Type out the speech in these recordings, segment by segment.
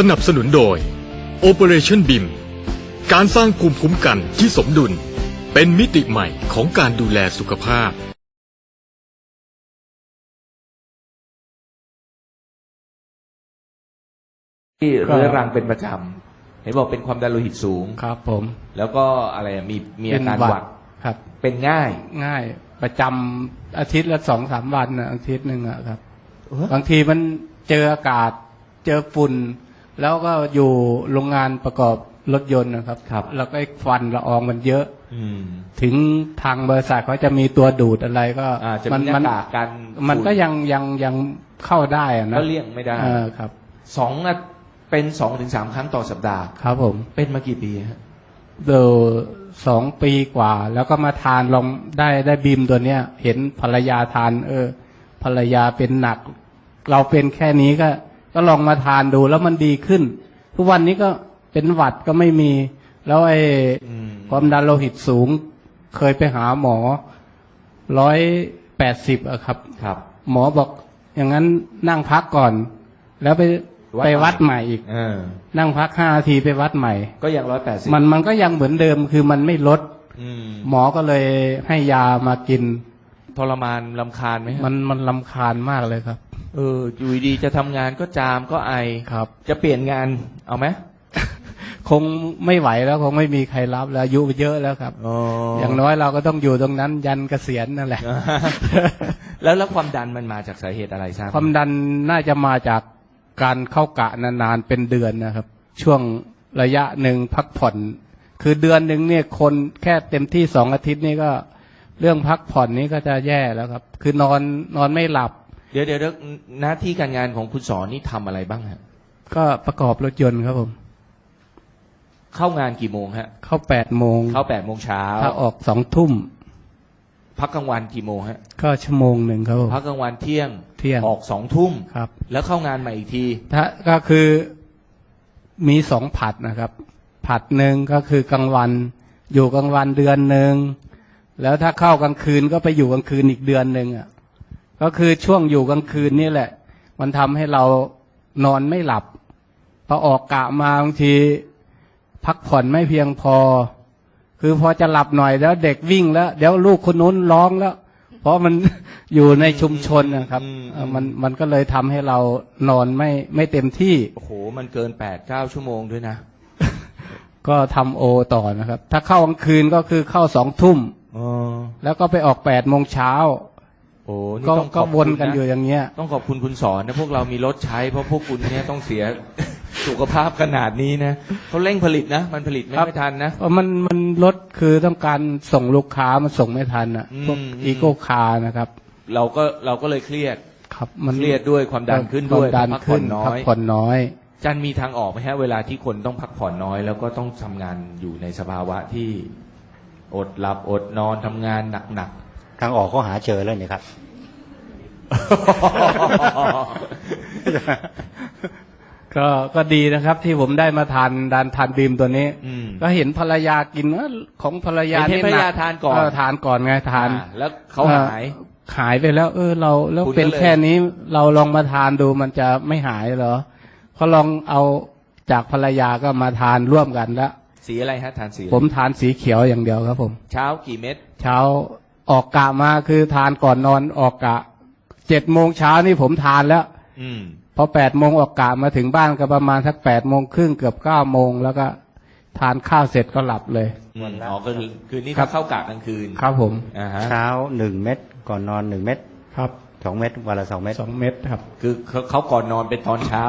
สนับสนุนโดย Operation BIM การสร้างภูมิคุ้มกันที่สมดุล เป็นมิติใหม่ของการดูแลสุขภาพ ที่เรื้อรังเป็นประจำเห็นบอกเป็นความดันโลหิตสูง ครับผมแล้วก็อะไรอะมีมีอาการหวัดครับ เป็นง่าย ง่ายประจำอาทิตย์ละสองสามวันนะอาทิตย์หนึ่งอะครับ บางทีมันเจออากาศเจอฝุ่น แล้วก็อยู่โรงงานประกอบรถยนต์นะครับ ครับ แล้วก็ไอ้ควันละอองมันเยอะ อืม ถึงทางบริษัทเขาจะมีตัวดูดอะไรก็อ่าจะมีหน้ากากกันมันก็ฝุ่ยังยังยังเข้าได้อะนะก็เลี่ยงไม่ได้เออครับ สองอะเป็นสองถึงสามครั้งต่อสัปดาห์ ครับผม เป็นมากี่ปีฮะเดี๋ยวสองปีกว่า แล้วก็มาทานลองได้ได้บีมตัวเนี้ย เห็นภรรยาทาน เออ ภรรยาเป็นหนัก เราเป็นแค่นี้ก็ ก็ลองมาทานดูแล้วมันดีขึ้น ทุกวันนี้ก็เป็นหวัดก็ไม่มี แล้วไอ้อืมความดันโลหิตสูง เคยไปหาหมอร้อยแปดสิบอะครับ ครับ หมอบอกอย่างนั้นนั่งพักก่อน แล้วไปวัดไปวัดใหม่อีกเออนั่งพักห้านาทีไปวัดใหม่ ก็ยังร้อยแปดสิบมันมันก็ยังเหมือนเดิมคือมันไม่ลดอืมหมอก็เลยให้ยามากิน ทรมานลำคาญไหมฮะมันมันลำคาญมากเลยครับ เอออยู่ดีๆจะทำงานก็จามก็ไอ ครับ จะเปลี่ยนงานเอาไหมคงไม่ไหวแล้วคงไม่มีใครรับแล้วอายุเยอะแล้วครับ อ๋อออย่างน้อยเราก็ต้องอยู่ตรงนั้นยันเกษียณนั่นแหละ แล้วแล้วความดันมันมาจากสาเหตุอะไรทราบไหความดันน่าจะมาจากการเข้ากะนานๆเป็นเดือนนะครับ ช่วงระยะหนึ่งพักผ่อน คือเดือนหนึ่งเนี่ยคนแค่เต็มที่สองอาทิตย์นี่ก็ เรื่องพักผ่อนนี้ก็จะแย่แล้วครับ คือนอนนอนไม่หลับ เดี๋ยวเดี๋ยวเดี๋ยวหน้าที่การงานของคุณสอนนี่ทำอะไรบ้างฮะ ก็ประกอบรถยนต์ครับผม เข้างานกี่โมงฮะ เข้าแปดโมงเข้าแปดโมงเช้าถ้าออกสองทุ่ม พักกลางวันกี่โมงฮะ ก็ชั่วโมงหนึ่งครับผม พักกลางวันเที่ยงเที่ยง ออกสองทุ่มครับ แล้วเข้างานใหม่อีกที ถ้าก็คือมีสองผัดนะครับ ผัดหนึ่งก็คือกลางวัน อยู่กลางวันเดือนหนึ่งแล้วถ้าเข้ากลางคืนก็ไปอยู่กลางคืนอีกเดือนหนึ่งอะ ก็คือช่วงอยู่กลางคืนนี่แหละ มันทำให้เรานอนไม่หลับพอออกกะมาบางที พักผ่อนไม่เพียงพอ คือพอจะหลับหน่อยแล้วเด็กวิ่งแล้ว เดี๋ยวลูกคนนู้นร้องแล้ว เพราะมันอยู่ในชุมชนนะครับอืมเอ่อมันมันก็เลยทำให้เรานอนไม่ไม่เต็มที่โอ้โหมันเกินแปดเก้าชั่วโมงด้วยนะก็ทำโอต่อนะครับ ถ้าเข้ากลางคืนก็คือเข้าสองทุ่มอ๋อแล้วก็ไปออกแปดโมงเช้า โอ้นี่ก็ต้องขก็อบวคุนณกันอยู่นะอย่างเงี้ย ต้องขอบคุณคุณสอนนะพวกเรามีรถใช้เพราะพวกคุณเนี่ยต้องเสีย สุขภาพขนาดนี้นะเขาเร่งผลิตนะ มันผลิตไม่ครับ ไม่ทันนะเพราะมันมันลดคือต้องการส่งลูกค้ามันส่งไม่ทันอะอืมพวกอืม อีโก้คาร์นะครับ เราก็เราก็เลยเครียด ครับ มันเครียดด้วยความดันขึ้นด้วยความดันพักผ่อนขึ้นน้พัอกย ผ่อนน้อย จันมีทางออกไหมฮะเวลาที่คนต้องพักผ่อนน้อย แล้วก็ต้องทำงานอยู่ในสภาวะที่ อดหลับอดนอนทำงานหนัก ทางออกก็หาเจอแล้วเนี่ยครับๆก็ก็ดีนะครับที่ผมได้มาทานดานทานบีมตัวนี้อืมก็เห็นภรรยากินเอ้อของภรรยาเห็นนี่ภรรยาหกทานก่อนเทานก่อนไงทานอ่แล้วเขาหายเอ่อหายไปแล้ว เออ เราแล้วคุณก็เป็นเลยแค่นี้เราลองมาทานดูมันจะไม่หายเหรอเขาลองเอาจากภรรยาก็มาทานร่วมกันแล้ว สีอะไรฮะทานสีอะไรผมทานสีเขียวอย่างเดียวครับผม เช้ากี่เม็ด เช้า ออกกะมาคือทานก่อนนอนออกกะเจ็ดโมงเช้านี่ผมทานแล้ว อืมพอแปดโมงออกกะมาถึงบ้านก็ประมาณสักแปดโมงครึ่งเกือบเก้าโมงแล้วก็ทานข้าวเสร็จก็หลับเลยอืมอ๋อก็คือคืนนี้ครัเขาบเข้ากะกลางคืนครับผมอ่าฮะเช้าหนึ่งเม็ดก่อนนอนหนึ่งเม็ดครับสองเม็ดวันละสองเม็ดสองเม็ดครับ คือเขาเขาก่อนนอนเป็นตอนเช้า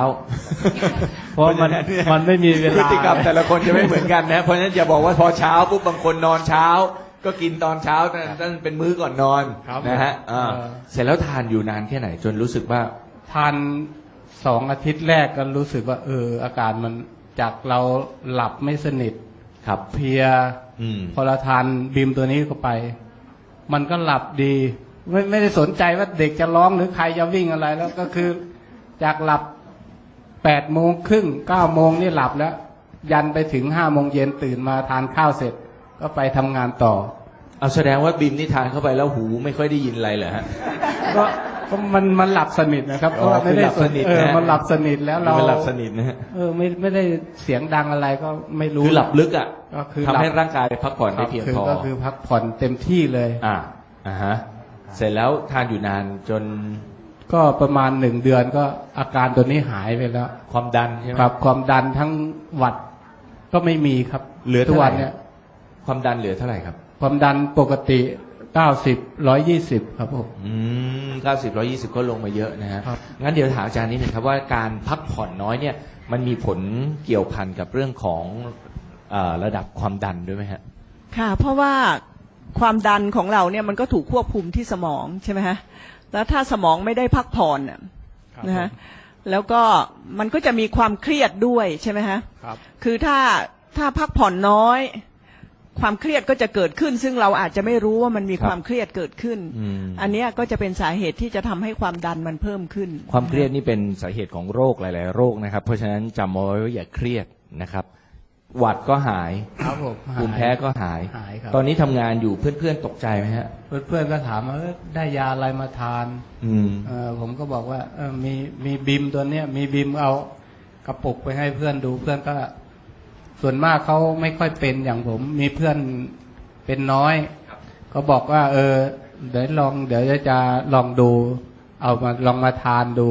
เพราะมันมันไม่มีเวพฤลาติกรรมแต่ละคนจะไม่เหมือนกันนะ เพราะฉะนั้นอย่าบอกว่าพอเช้าปุ๊บบางคนนอนเช้า ก็กินตอนเช้านั่นนั่นเป็นมื้อก่อนนอนครับนะฮะอ่าเออ เสร็จแล้วทานอยู่นานแค่ไหน จนรู้สึกว่า ทานสองอาทิตย์แรกก็รู้สึกว่า เออ อาการมันจากเราหลับไม่สนิทครับ เพลีย อืม พอเราทานบีมตัวนี้เข้าไป มันก็หลับดี ไม่ไม่ได้สนใจว่าเด็กจะร้องหรือใครจะวิ่งอะไรแล้วก็คือจากหลับแปดโมงครึ่งเก้าโมงนี่หลับแล้ว ยันไปถึงห้าโมงเย็นตื่นมาทานข้าวเสร็จ ก็ไปทำงานต่อ เอาแสดงว่าบิมนี่ทานเข้าไปแล้วหูไม่ค่อยได้ยินอะไรเหรอฮะก็ก็มันมันหลับสนิทนะครับเพอ๋อราะว่าไม่ได้คือหลับสนิทเออนะฮะมันหลับสนิทแล้วเรามันหลับสนิทนะฮะเออไม่ไม่ได้เสียงดังอะไรก็ไม่รู้คือหลับลึกอะก็คือทำให้หลับร่างกายพักผ่อนคได้รับเพียงคือพอก็คือพักผ่อนเต็มที่เลย อ่าอ่าฮะเสร็จแล้วทานอยู่นานจน ก็ประมาณหนึ่งเดือนก็อาการตัวนี้หายไปแล้ว ความดันใช่ไหมครับ ความดันทั้งหวัดก็ไม่มีครับ เหลือทุเท่ากไหร่วันเนี่ย ความดันเหลือเท่าไหร่ครับ ความดันปกติ90 120ครับผม อืมเก้าสิบร้อยี่สิบก็ลงมาเยอะนะฮะ ครับ งั้นเดี๋ยวถามอาจารย์นิดหนึ่งครับว่าการพักผ่อนน้อยเนี่ย มันมีผลเกี่ยวพันกับเรื่องของเออระดับความดันด้วยไหมฮะ ค่ะ เพราะว่าความดันของเราเนี่ยมันก็ถูกควบคุมที่สมองใช่ไหมฮะแล้วถ้าสมองไม่ได้พักผ่อนน่ะนะฮะแล้วก็มันก็จะมีความเครียดด้วยใช่ไหมฮะ ครับ คือถ้าถ้าพักผ่อนน้อย ความเครียดก็จะเกิดขึ้น ซึ่งเราอาจจะไม่รู้ว่ามันมีครับความเครียดเกิดขึ้น อืม อันเนี้ยก็จะเป็นสาเหตุที่จะทำให้ความดันมันเพิ่มขึ้น ความเครียดนี่เป็นสาเหตุของโรคหลาย ๆ โรคนะครับ เพราะฉะนั้นจำเอาไว้ว่าอย่าเครียดนะครับ หวัดก็หายครับผมภูมิแพ้ก็หาย หายครับ ตอนนี้ทำงานอยู่เพื่อน ๆ ตกใจไหมฮะ เพื่อนๆก็ถามว่าเอ้ยได้ยาอะไรมาทานอืม เออผมก็บอกว่าเออมีมีบิมตัวเนี้ยมีบิมเอากระปุกไปให้เพื่อนดูเพื่อนก็ ส่วนมากเขาไม่ค่อยเป็นอย่างผม มีเพื่อนเป็นน้อยก็บอกว่า เออ เดี๋ยวลอง เดี๋ยวจะลองดู เอามาลองมาทานดู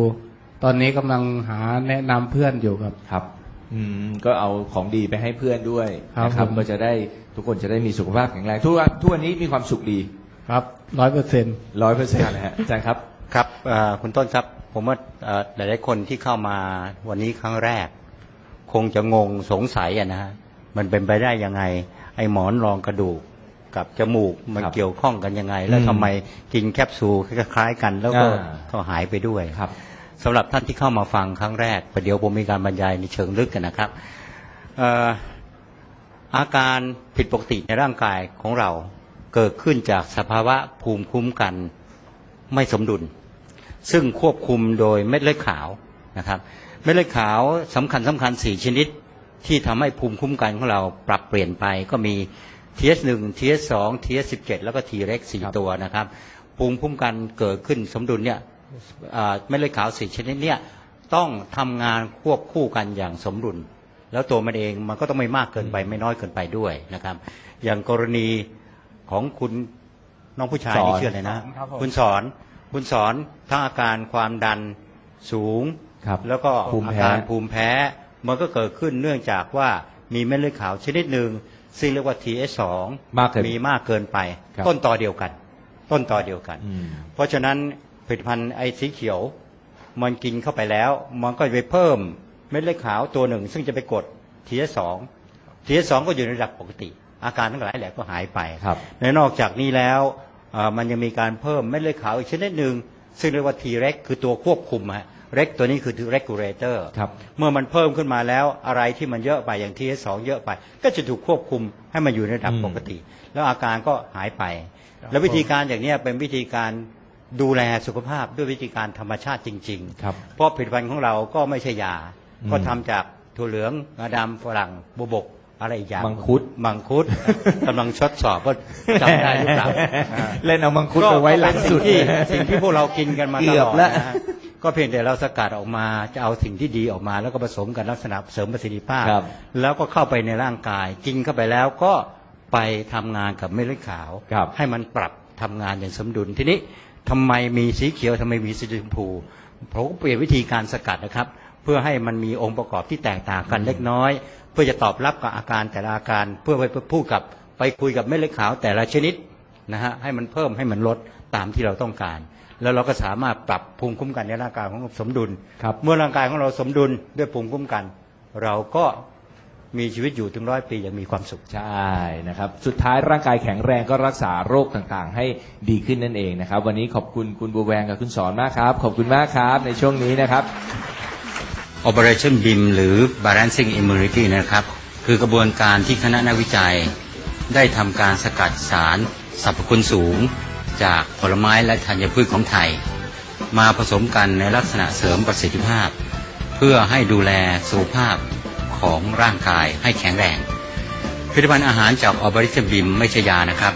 ตอนนี้กำลังหาแนะนำเพื่อนอยู่ครับครับ อืมก็เอาของดีไปให้เพื่อนด้วยครับนะครับ ผม ก็จะได้ทุกคนจะได้มีสุขภาพแข็งแรงทุกวันทุกวันนี้มีความสุขดีครับร้อยเปอร์เซ็นต์ร้อยเปอร์เซ็นต์นะฮะอาจารย์ครับ ครับเอ่อคุณต้นครับ ผมว่าเอ่อหลายๆคนที่เข้ามาวันนี้ครั้งแรก คงจะงงสงสัยอะนะฮะมันเป็นไปได้ยังไง ไอ้หมอนรองกระดูกกับจมูกมันครับเกี่ยวข้องกันยังไง แล้วอืมทำไมกินแคปซูลคล้ายๆกัน แล้วก็อ่า ก็หายไปด้วย ครับ สำหรับท่านที่เข้ามาฟังครั้งแรกประเดี๋ยวผมมีการบรรยายในเชิงลึกกันนะครับเอ่ออาการผิดปกติในร่างกายของเราเกิดขึ้นจากสภาวะภูมิคุ้มกันไม่สมดุล ซึ่งควบคุมโดยเม็ดเลือดขาวนะครับ เม็ดเลือดขาวสำคัญสำคัญสี่ชนิด ที่ทำให้ภูมิคุ้มกันของเราปรับเปลี่ยนไปก็มี TS1 TS2 TS17 แล้วก็ T-REX สี่ครับตัวนะครับ ภูมิคุ้มกันเกิดขึ้นสมดุลเนี่ยอ่าเม็ดเลือดขาวสี่ชนิดเนี่ยต้องทำงานควบคู่กันอย่างสมดุล แล้วตัวมันเองมันก็ต้องไม่มากเกินไปไม่น้อยเกินไปด้วยนะครับ อย่างกรณีของคุณน้องผู้ชายสอนนี่ชื่ออะไรนะครับผมคุณสอนคุณสอนทั้งอาการความดันสูง ครับ แล้วก็ภูมิอาแพ้ การภูมิแพ้ มันก็เกิดขึ้นเนื่องจากว่ามีเม็ดเลือดขาวชนิดหนึ่งซึ่งเรียกว่า TS2 มากเกินมีมากเกินไป ครับ ต้นต่อเดียวกัน ต้นต่อเดียวกัน อืม เพราะฉะนั้นผลิตภัณฑ์ไอสีเขียว มันกินเข้าไปแล้ว มันก็จะไปเพิ่มเม็ดเลือดขาวตัวหนึ่ง ซึ่งจะไปกด TS2 TS2 ก็อยู่ในระดับปกติ อาการทั้งหลายแหละก็หายไปครับ และนอกจากนี้แล้วเอ่อมันยังมีการเพิ่มเม็ดเลือดขาวอีกชนิดหนึ่งซึ่งเรียกว่า T-REX คือตัวควบคุมฮะ REX ตัวนี้คือ regulator ครับเมื่อมันเพิ่มขึ้นมาแล้วอะไรที่มันเยอะไปอย่าง TS2 เยอะไป ก็จะถูกควบคุมให้มันอยู่ในระดับอืมปกติ แล้วอาการก็หายไป แล้ววิธีการอย่างเนี้ยเป็นวิธีการดูแลสุขภาพด้วยวิธีการธรรมชาติจริงๆครับเพราะผลิตภัณฑ์ของเราก็ไม่ใช่ยาอืมก็ทำจากถั่วเหลืองงาดำฝรั่งบวบกอะไรอีกอย่างมังคุดมังคุดกำลังทดสอบว่าจำได้หรือเปล่าอ่าเล่นเอามังคุดไปไว้หลังสุดก็เป็นสิ่งที่สิ่งที่พวกเรากินกันมาตเกืลอบอดแล้วนะฮะ ก็เพียงแต่เราสกัดออกมาจะเอาสิ่งที่ดีออกมา แล้วก็ผสมกันลักษณะเสริมประสิทธิภาพครับแล้วก็เข้าไปในร่างกาย กินเข้าไปแล้วก็ไปทำงานกับเม็ดเลือดขาวครับให้มันปรับทำงานอย่างสมดุลทีนี้ทำไมมีสีเขียวทำไมมีสีชมพูผมก็เปลี่ยนวิธีการสกัดนะครับ เพื่อให้มันมีองค์ประกอบที่แตกต่างกันเล็กน้อย เพื่อจะตอบรับกับอาการแต่ละอาการเพื่อไปพูดกับไปคุยกับเม็ดเลือดขาวแต่ละชนิดนะฮะให้มันเพิ่มให้มันลดตามที่เราต้องการ แล้วเราก็สามารถปรับภูมิคุ้มกันในร่างกายของเราสมดุล ครับเมื่อร่างกายของเราสมดุลด้วยภูมิคุ้มกัน เราก็มีชีวิตอยู่ถึงร้อยปีอย่างมีความสุข ใช่นะครับ สุดท้ายร่างกายแข็งแรงก็รักษาโรคต่างๆ ให้ดีขึ้นนั่นเองนะครับ วันนี้ขอบคุณคุณบัวแวงกับคุณสอนมากครับ ขอบคุณมากครับในช่วงนี้นะครับ Operation BIM หรือ Balancing Immunity นะครับ คือกระบวนการที่คณะนักวิจัย ได้ทำการสกัดสารสรรพคุณสูง จากผลไม้และธัญพืชของไทย มาผสมกันในลักษณะเสริมประสิทธิภาพ เพื่อให้ดูแลสุขภาพของร่างกายให้แข็งแรงผลิตภัณฑ์อาหารจากออบริทบิมไม่ใช่ยานะครับ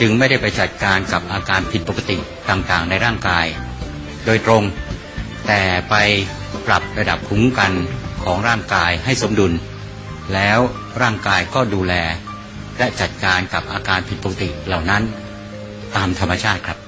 จึงไม่ได้ไปจัดการกับอาการผิดปกติต่างๆ ในร่างกาย โดยตรง แต่ไปปรับระดับคุ้มกันของร่างกายให้สมดุล แล้วร่างกายก็ดูแลและจัดการกับอาการผิดปกติเหล่านั้น ตามธรรมชาติครับ